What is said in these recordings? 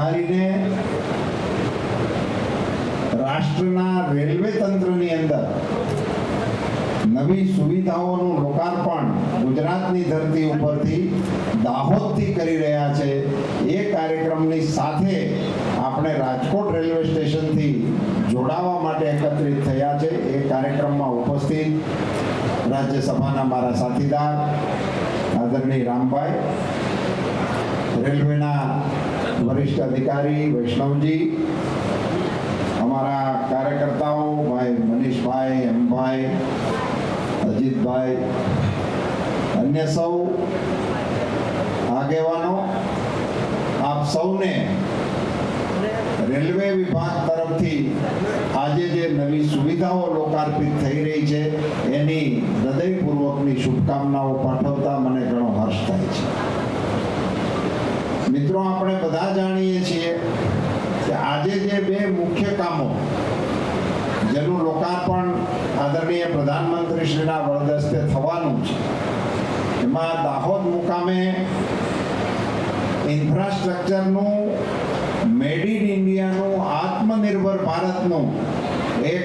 વધારીને રાષ્ટ્રના રેલવે તંત્રની અંદર નવી સુવિધાઓનું લોકાર્પણ ગુજરાતની ધરતી ઉપરથી દાહોદથી કરી રહ્યા છે. એ કાર્યક્રમની સાથે આપણે રાજકોટ રેલવે સ્ટેશનથી જોડાવા માટે એકત્રિત થયા છે. એ કાર્યક્રમમાં ઉપસ્થિત રાજ્યસભાના મારા સાથીદાર, આદરણીય રામભાઈ, રેલવેના વરિષ્ઠ અધિકારી વૈષ્ણવજી, અમારા કાર્યકર્તાઓ, ભાઈ મનીષભાઈ, એમભાઈ, અજીતભાઈ, અન્ય સૌ આગેવાનો, આપ સૌને રેલવે વિભાગ તરફથી આજે જે નવી સુવિધાઓ લોકાર્પિત થઈ રહી છે, એની હૃદયપૂર્વકની શુભકામનાઓ પાઠવતા મને ઘણો હર્ષ થાય છે. મિત્રો, આપણે બધા જાણીએ છીએ કે આજે જે બે મુખ્ય કામો, જેનું લોકાર્પણ આદરણીય પ્રધાનમંત્રી શ્રીના વરદસ્તે થવાનું છે, એમાં દાહોદ મુકામે ઇન્ફ્રાસ્ટ્રક્ચરનું, મેડ ઇન ઇન્ડિયાનું, આત્મનિર્ભર ભારતનું એક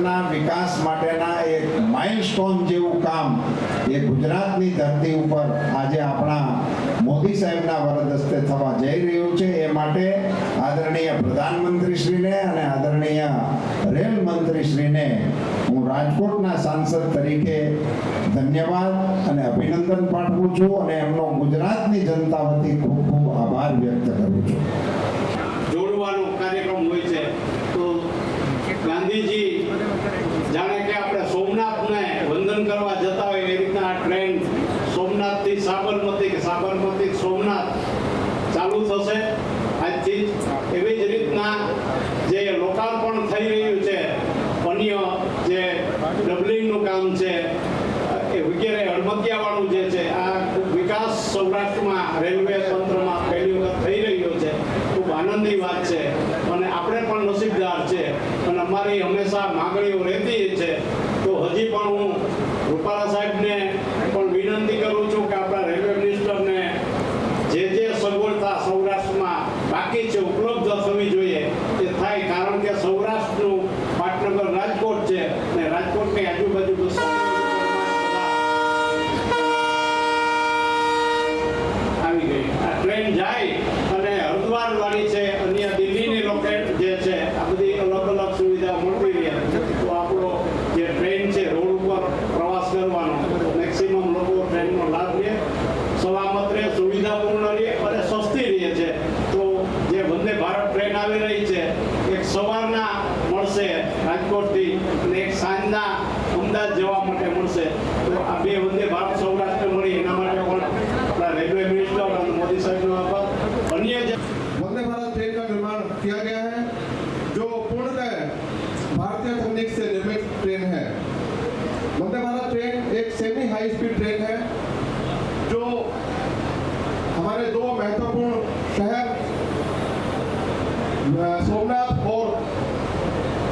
ઇન્ફ્રાસ્ટ્રક્ચરના વિકાસ માટેના એક માઇલસ્ટોન જેવું કામ એ ગુજરાતની ધરતી ઉપર આજે આપણા મોદી સાહેબના વરદસ્તે થવા જઈ રહ્યું છે. એ માટે આદરણીય પ્રધાનમંત્રીશ્રીને અને આદરણીય રેલ મંત્રીશ્રીને હું રાજકોટના સાંસદ તરીકે ધન્યવાદ અને અભિનંદન પાઠવું છું અને એમનો ગુજરાતની જનતા વતી ખૂબ ખૂબ આભાર વ્યક્ત કરું છું. જોડવાનો કાર્યક્રમ હોય છે. તો ગાંધીજી જાણે કે આપણે સોમનાથને વંદન કરવા જતા હોય એ રીતના આ ટ્રેન સોમનાથથી સાબરમતી કે સાબરમતી સોમનાથ ચાલુ થશે આજથી એવી જ રીતના જે લોકાર્પણ થઈ રહ્યું છે અન્ય જે ડબલિંગનું કામ છે, એ વગેરે હળમતિયાવાળું જે છે, આ વિકાસ સૌરાષ્ટ્રમાં રેલવે તંત્રમાં પહેલી વખત થઈ રહ્યો છે. ખૂબ આનંદની વાત છે. અને આપણે પણ નસીબદાર છે. અને અમારી હંમેશા માગણીઓ રહેતી તો હજી પણ જવા માટે મળશે તો આ બે વંદે ભારત સૌરાષ્ટ્ર મળી એના માટે પણ આપણા રેલવે મિનિસ્ટર અને મોદી સાહેબનો આભાર અન્ય જે वंदे भारत ट्रेन का निर्माण किया गया है जो पूर्णतः भारतीय तकनीक से निर्मित ट्रेन है वंदे भारत ट्रेन एक सेमी हाई स्पीड ट्रेन है जो हमारे दो महत्वपूर्ण शहर अ, सोमनाथ और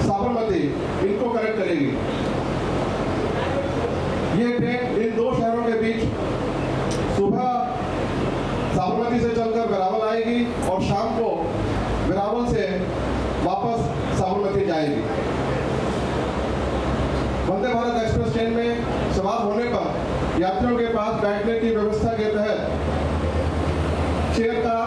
साबरमती इनको कनेक्ट करेगी ये ट्रेन इन दो शहरों के बीच सुबह साबरमती से चलकर वेरावल आएगी और शाम को वेरावल से वापस साबरमती जाएगी। वंदे भारत एक्सप्रेस ट्रेन में सवार होने पर यात्रियों के पास बैठने की व्यवस्था के तहत चेयर का